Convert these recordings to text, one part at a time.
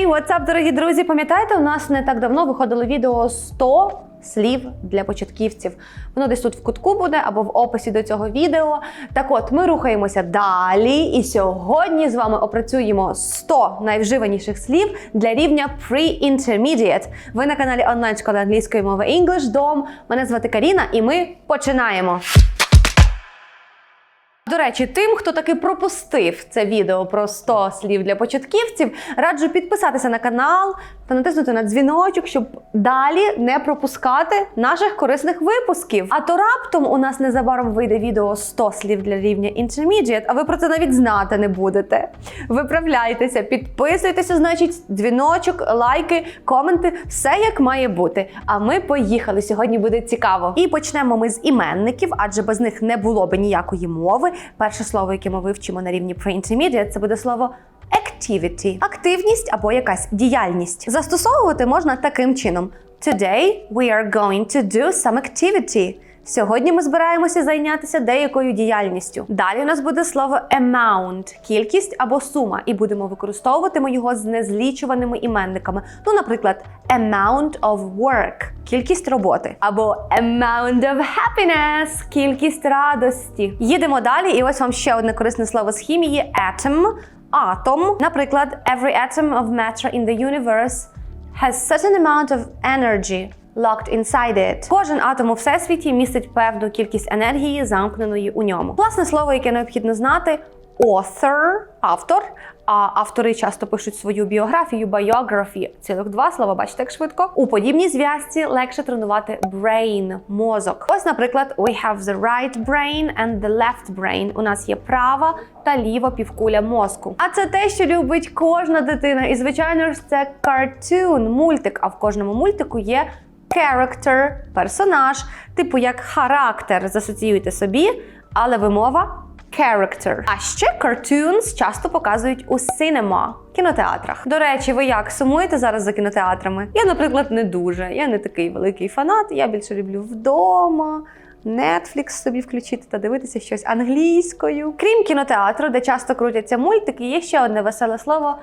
Hey, what's up, дорогі друзі! Пам'ятаєте, у нас не так давно виходило відео 100 слів для початківців. Воно десь тут в кутку буде або в описі до цього відео. Так от, ми рухаємося далі, і сьогодні з вами опрацюємо 100 найвживаніших слів для рівня Pre-Intermediate. Ви на каналі онлайн школи англійської мови English Dom. Мене звати Каріна, і ми починаємо. До речі, тим, хто таки пропустив це відео про 100 слів для початківців, раджу підписатися на канал та натиснути на дзвіночок, щоб далі не пропускати наших корисних випусків. А то раптом у нас незабаром вийде відео 100 слів для рівня Intermediate, а ви про це навіть знати не будете. Виправляйтеся, підписуйтеся, значить, дзвіночок, лайки, коменти, все як має бути. А ми поїхали. Сьогодні буде цікаво. І почнемо ми з іменників, адже без них не було би ніякої мови. Перше слово, яке ми вивчимо на рівні pre-intermediate, це буде слово activity. активність або якась діяльність. Застосовувати можна таким чином: Today we are going to do some activity. Сьогодні ми збираємося зайнятися деякою діяльністю. Далі у нас буде слово amount – кількість або сума, і будемо використовувати ми його з незлічуваними іменниками. Ну, наприклад, amount of work – кількість роботи, або amount of happiness – кількість радості. Їдемо далі, і ось вам ще одне корисне слово з хімії atom – атом. Наприклад, every atom of matter in the universe has certain amount of energy locked inside it. Кожен атом у всесвіті містить певну кількість енергії, замкненої у ньому. Власне слово, яке необхідно знати. Author – автор, а автори часто пишуть свою біографію, biography. Цілих два слова, бачите, як швидко. У подібній зв'язці легше тренувати brain – мозок. Ось, наприклад, we have the right brain and the left brain. У нас є права та ліва півкуля мозку. А це те, що любить кожна дитина. І звичайно ж, це cartoon – мультик. А в кожному мультику є character – персонаж, типу як характер. Засоціюйте собі, але вимова character. А ще cartoons часто показують у cinema – кінотеатрах. До речі, ви як сумуєте зараз за кінотеатрами? Я, наприклад, не дуже. Я не такий великий фанат. Я більше люблю вдома. Netflix собі включити та дивитися щось англійською. Крім кінотеатру, де часто крутяться мультики, є ще одне веселе слово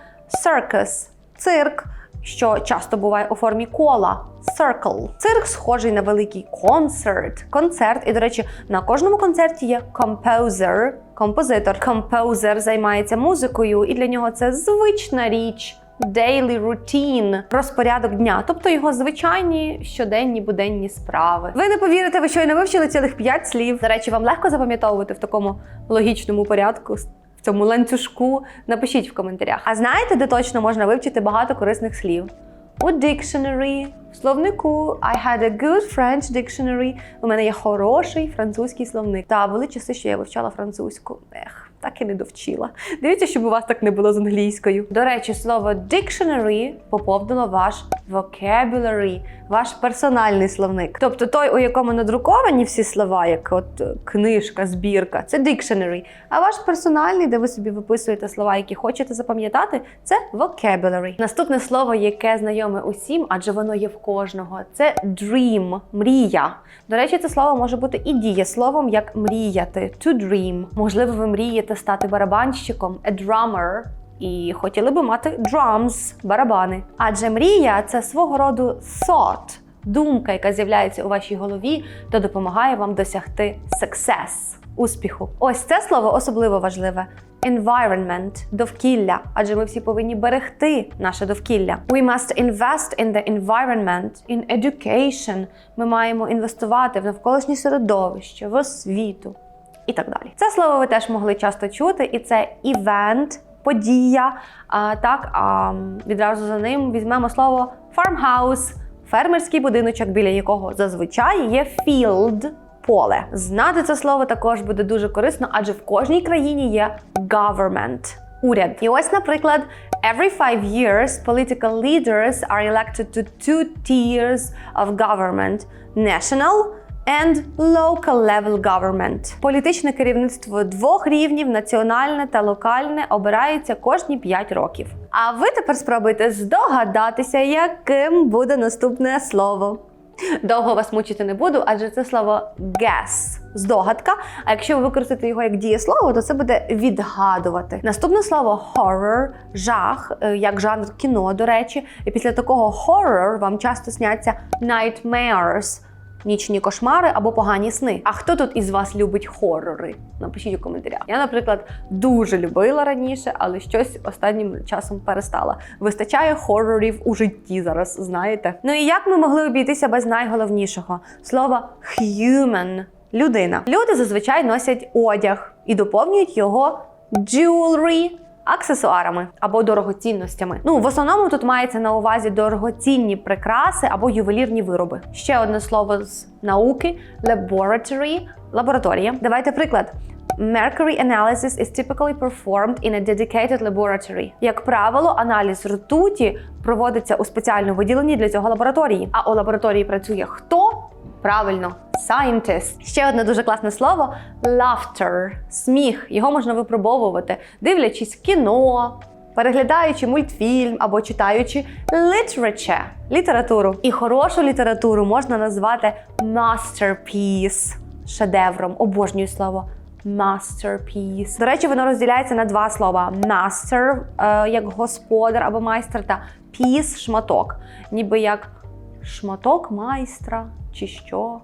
circus – цирк, що часто буває у формі кола. Circle. Цирк схожий на великий концерт. Концерт. І, до речі, на кожному концерті є composer, композитор. Композер займається музикою, і для нього це звична річ. Daily routine – розпорядок дня, тобто його звичайні щоденні буденні справи. Ви не повірите, ви щойно вивчили цілих 5 слів. До речі, вам легко запам'ятовувати в такому логічному порядку. Цьому ланцюжку напишіть в коментарях. А знаєте, де точно можна вивчити багато корисних слів? У dictionary, в словнику I had a good French dictionary. У мене є хороший французький словник. Та були часи, що я вивчала французьку. Ех, так і не довчила. Дивіться, щоб у вас так не було з англійською. До речі, слово dictionary поповнило ваш vocabulary, ваш персональний словник. Тобто той, у якому надруковані всі слова, як от е, книжка, збірка, це dictionary. А ваш персональний, де ви собі виписуєте слова, які хочете запам'ятати, це vocabulary. Наступне слово, яке знайоме усім, адже воно є в кожного, це dream, мрія. До речі, це слово може бути і дієсловом, як мріяти, to dream. Можливо, ви мрієте стати барабанщиком, a drummer, і хотіли би мати drums, барабани. Адже мрія це свого роду thought, думка, яка з'являється у вашій голові та допомагає вам досягти success, успіху. Ось це слово особливо важливе. Environment – довкілля, адже ми всі повинні берегти наше довкілля. We must invest in the environment, in education. Ми маємо інвестувати в навколишнє середовище, в освіту і так далі. Це слово ви теж могли часто чути, і це event, подія. А, так, а відразу за ним візьмемо слово farmhouse, фермерський будиночок, біля якого зазвичай є field, поле. Знати це слово також буде дуже корисно, адже в кожній країні є government. Уряд. І ось, наприклад, every five years political leaders are elected to two tiers of government – national and local level government. Політичне керівництво двох рівнів, національне та локальне, обирається кожні 5 років. А ви тепер спробуйте здогадатися, яким буде наступне слово. Довго вас мучити не буду, адже це слово guess. здогадка. А якщо ви використаєте його як дієслово, то це буде відгадувати. Наступне слово horror, жах, е, як жанр кіно, до речі. І після такого horror вам часто сняться nightmares. Нічні кошмари або погані сни. А хто тут із вас любить хорори? Напишіть у коментарях. Я, наприклад, дуже любила раніше, але щось останнім часом перестала. Вистачає хорорів у житті зараз, знаєте. Ну і як ми могли обійтися без найголовнішого слова human людина. Люди зазвичай носять одяг і доповнюють його jewelry, аксесуарами або дорогоцінностями. Ну в основному тут мається на увазі дорогоцінні прикраси або ювелірні вироби. Ще одне слово з науки laboratory – лабораторія. Давайте приклад. Mercury analysis is typically performed in a dedicated laboratory. Як правило, аналіз ртуті проводиться у спеціально виділеній для цього лабораторії. А у лабораторії працює хто? Правильно, scientist. Ще одне дуже класне слово laughter – сміх. Його можна випробовувати, дивлячись кіно, переглядаючи мультфільм або читаючи literature – літературу. І хорошу літературу можна назвати masterpiece – шедевром. Обожнюю слово. Masterpiece. До речі, воно розділяється на два слова: master, е, як господар або майстер, та piece – шматок. Ніби як шматок майстра чи що.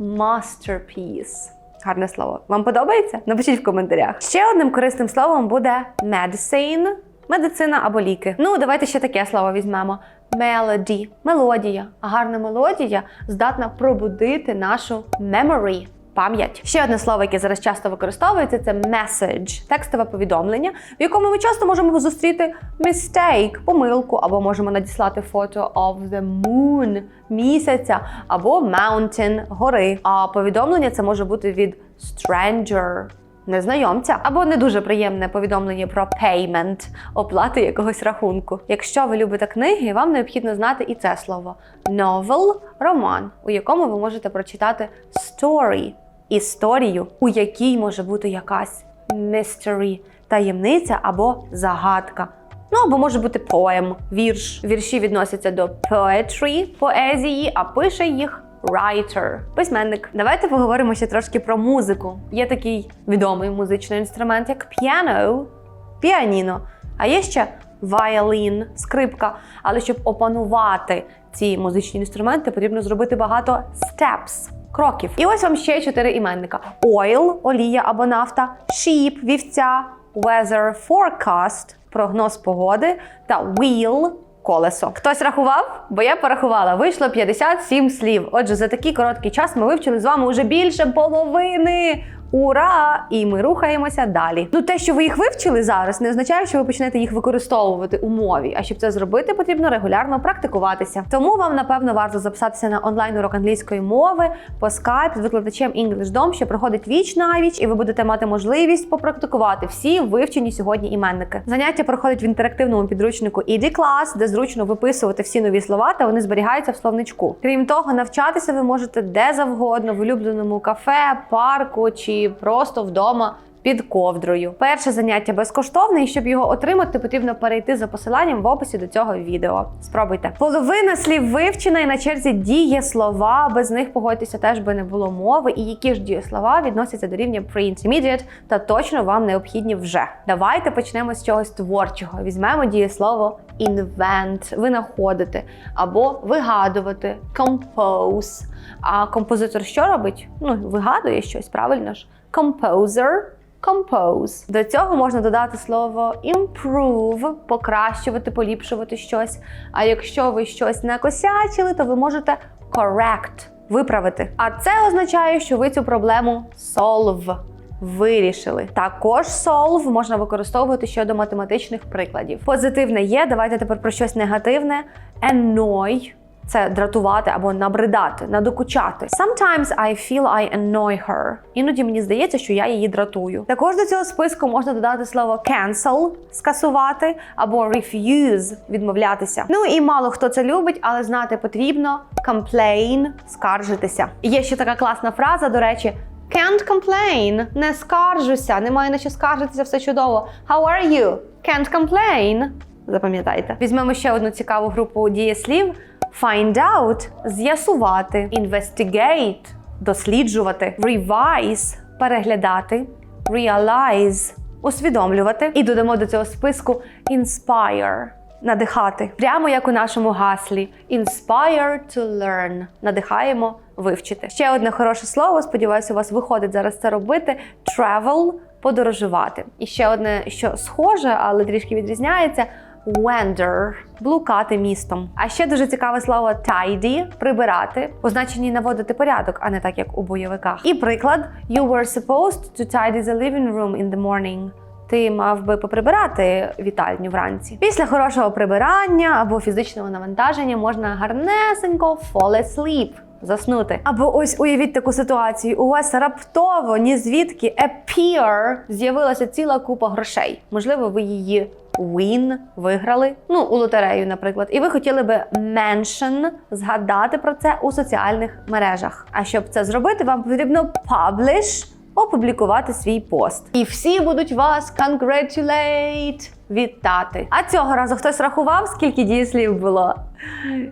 Masterpiece. Гарне слово. Вам подобається? Напишіть в коментарях. Ще одним корисним словом буде medicine, медицина або ліки. Ну, давайте ще таке слово візьмемо. Melody – мелодія. Гарна мелодія здатна пробудити нашу memory – пам'ять. Ще одне слово, яке зараз часто використовується, це message – текстове повідомлення, в якому ми часто можемо зустріти mistake – помилку, або можемо надіслати фото of the moon – місяця, або mountain – гори. А повідомлення це може бути від stranger – незнайомця, або не дуже приємне повідомлення про payment – оплати якогось рахунку. Якщо ви любите книги, вам необхідно знати і це слово novel – роман, у якому ви можете прочитати story – історію, у якій може бути якась mystery – таємниця або загадка. Ну або може бути поем, вірш. Вірші відносяться до poetry – поезії, а пише їх writer – письменник. Давайте поговоримо ще трошки про музику. Є такий відомий музичний інструмент, як piano – піаніно. А є ще violin – скрипка. Але щоб опанувати ці музичні інструменти, потрібно зробити багато steps – кроків. І ось вам ще чотири іменника: oil – олія або нафта, sheep – вівця, weather forecast – прогноз погоди та wheel – колесо. Хтось рахував? Бо я порахувала. Вийшло 57 слів. Отже, за такий короткий час ми вивчили з вами уже більше половини. Ура! І ми рухаємося далі. Ну, те, що ви їх вивчили зараз, не означає, що ви почнете їх використовувати у мові. А щоб це зробити, потрібно регулярно практикуватися. Тому вам, напевно, варто записатися на онлайн урок англійської мови по Skype з викладачем EnglishDom, що проходить віч на віч, і ви будете мати можливість попрактикувати всі вивчені сьогодні іменники. Заняття проходить в інтерактивному підручнику ED Class, де зручно виписувати всі нові слова, та вони зберігаються в словничку. Крім того, навчатися ви можете де завгодно, в улюбленому кафе, парку чи просто вдома. Під ковдрою. Перше заняття безкоштовне, і щоб його отримати, потрібно перейти за посиланням в описі до цього відео. Спробуйте. Половина слів вивчена і на черзі дієслова. Без них погодьтеся, теж би не було мови. І які ж дієслова відносяться до рівня pre-intermediate та точно вам необхідні вже. Давайте почнемо з чогось творчого. Візьмемо дієслово invent, винаходити або вигадувати compose. А композитор що робить? Ну, вигадує щось, правильно ж? Composer compose. До цього можна додати слово improve, покращувати, поліпшувати щось. А якщо ви щось накосячили, то ви можете correct, виправити. А це означає, що ви цю проблему solve. Вирішили. Також solve можна використовувати щодо математичних прикладів. Позитивне є. Давайте тепер про щось негативне. Annoy – це дратувати або набридати, надокучати. Sometimes I feel I annoy her. Іноді мені здається, що я її дратую. Також до цього списку можна додати слово cancel скасувати або refuse відмовлятися. Ну і мало хто це любить, але знати потрібно complain скаржитися. Є ще така класна фраза, до речі. Can't complain. Не скаржуся, немає на що скаржитися, все чудово. How are you? Can't complain. Запам'ятайте. Візьмемо ще одну цікаву групу дієслів. Find out з'ясувати, investigate досліджувати, revise – переглядати, realize – усвідомлювати. І додамо до цього списку inspire – надихати. Прямо як у нашому гаслі inspire to learn – надихаємо вивчити. Ще одне хороше слово, сподіваюся, у вас виходить зараз це робити travel – подорожувати. І ще одне, що схоже, але трішки відрізняється – Wander – блукати містом. А ще дуже цікаве слово tidy – прибирати, позначені наводити порядок, а не так як у бойовиках. І приклад: You were supposed to tidy the living room in the morning. Ти мав би поприбирати вітальню вранці. Після хорошого прибирання або фізичного навантаження можна гарнесенько fall asleep. Заснути. Або ось уявіть таку ситуацію. У вас раптово ні звідки appear з'явилася ціла купа грошей. Можливо, ви її win виграли. Ну, у лотерею, наприклад. І ви хотіли би mention згадати про це у соціальних мережах. А щоб це зробити, вам потрібно publish опублікувати свій пост. І всі будуть вас congratulate, вітати. А цього разу хтось рахував, скільки дієслів було?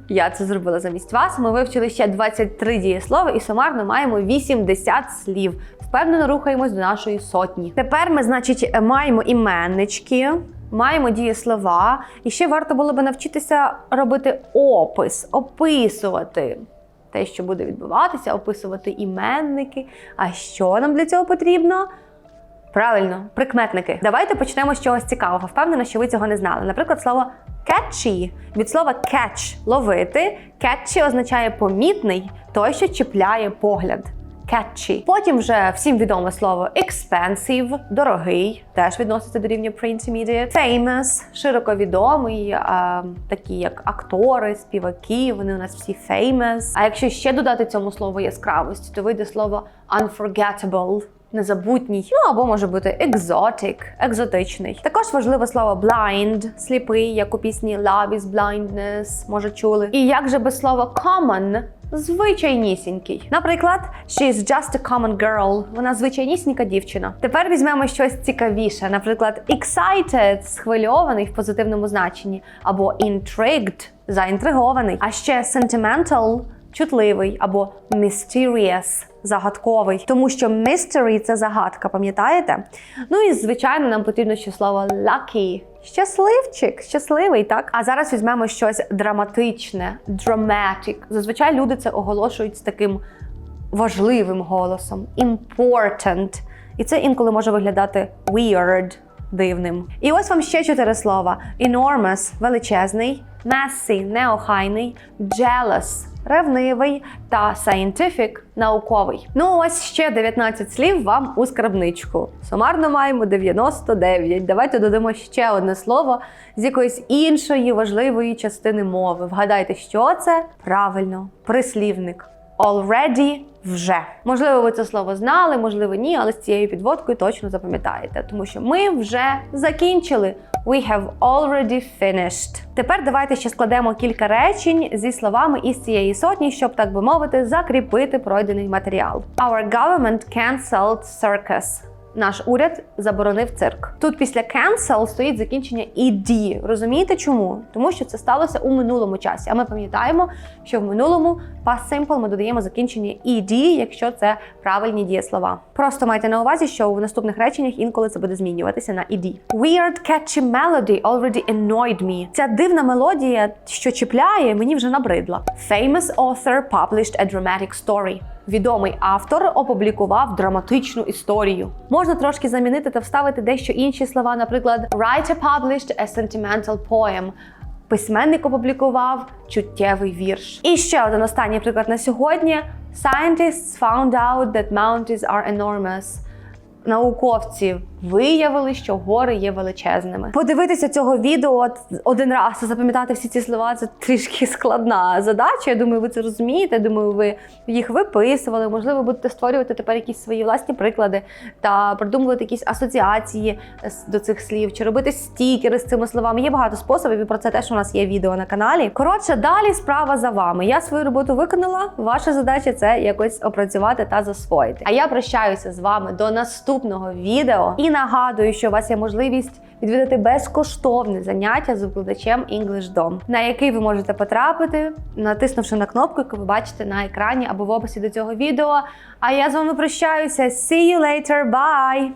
Я це зробила замість вас. Ми вивчили ще 23 дієслова і сумарно маємо 80 слів. Впевнено рухаємось до нашої сотні. Тепер ми, значить, маємо іменнички. Маємо дієслова, і ще варто було би навчитися робити опис, описувати те, що буде відбуватися, описувати іменники. А що нам для цього потрібно? Правильно, прикметники. Давайте почнемо з чогось цікавого. Впевнена, що ви цього не знали. Наприклад, слово catchy від слова catch ловити. Catchy означає помітний, той, що чіпляє погляд. Catchy. Потім вже всім відоме слово expensive, дорогий, теж відноситься до рівня pre-intermediate. Famous, широко відомий, а, такі як актори, співаки, вони у нас всі famous. А якщо ще додати цьому слову яскравості, то вийде слово unforgettable. Незабутній, ну або може бути exotic, екзотичний. Також важливе слово blind, сліпий, як у пісні Love is blindness, може чули. І як же без слова common, звичайнісінький. Наприклад, she just a common girl. Вона звичайнісінька дівчина. Тепер візьмемо щось цікавіше. Наприклад, excited схвильований в позитивному значенні, або intrigued заінтригований. А ще sentimental чутливий або mysterious загадковий, тому що mystery – це загадка, пам'ятаєте? Ну і звичайно, нам потрібно ще слово lucky. Щасливчик, щасливий, так? А зараз візьмемо щось драматичне, dramatic. Зазвичай люди це оголошують з таким важливим голосом. Important. І це інколи може виглядати weird, дивним. І ось вам ще чотири слова: enormous – величезний, messy – неохайний, jealous – ревнивий та scientific – науковий. Ну ось ще 19 слів вам у скарбничку. Сумарно маємо 99. Давайте додамо ще одне слово з якоїсь іншої важливої частини мови. Вгадайте, що це? Правильно, прислівник. Already вже. Можливо, ви це слово знали, можливо, ні, але з цією підводкою точно запам'ятаєте, тому що ми вже закінчили. We have already finished. Тепер давайте ще складемо кілька речень зі словами із цієї сотні, щоб, так би мовити, закріпити пройдений матеріал. Our government cancelled circus. Наш уряд заборонив цирк. Тут після cancel стоїть закінчення ed. Розумієте чому? Тому що це сталося у минулому часі. А ми пам'ятаємо, що в минулому past simple ми додаємо закінчення ed, якщо це правильні дієслова. Просто майте на увазі, що в наступних реченнях інколи це буде змінюватися на ed. Weird catchy melody already annoyed me. Ця дивна мелодія, що чіпляє, мені вже набридла. Famous author published a dramatic story. Відомий автор опублікував драматичну історію. Можна трошки замінити та вставити дещо інші слова, наприклад, writer published a sentimental poem. Письменник опублікував чуттєвий вірш. І ще один останній приклад на сьогодні: Scientists found out that mountains are enormous. Науковці виявили, що гори є величезними. Подивитися цього відео один раз запам'ятати всі ці слова це трішки складна задача. Я думаю, ви це розумієте. Думаю, ви їх виписували. Можливо, будете створювати тепер якісь свої власні приклади та придумувати якісь асоціації до цих слів, чи робити стікери з цими словами. Є багато способів, і про це теж у нас є відео на каналі. Коротше, далі справа за вами. Я свою роботу виконала. Ваша задача це якось опрацювати та засвоїти. А я прощаюся з вами до наступного відео і нагадую, що у вас є можливість відвідати безкоштовне заняття з викладачем EnglishDom, на який ви можете потрапити, натиснувши на кнопку, яку ви бачите на екрані або в описі до цього відео. А я з вами прощаюся. See you later, bye!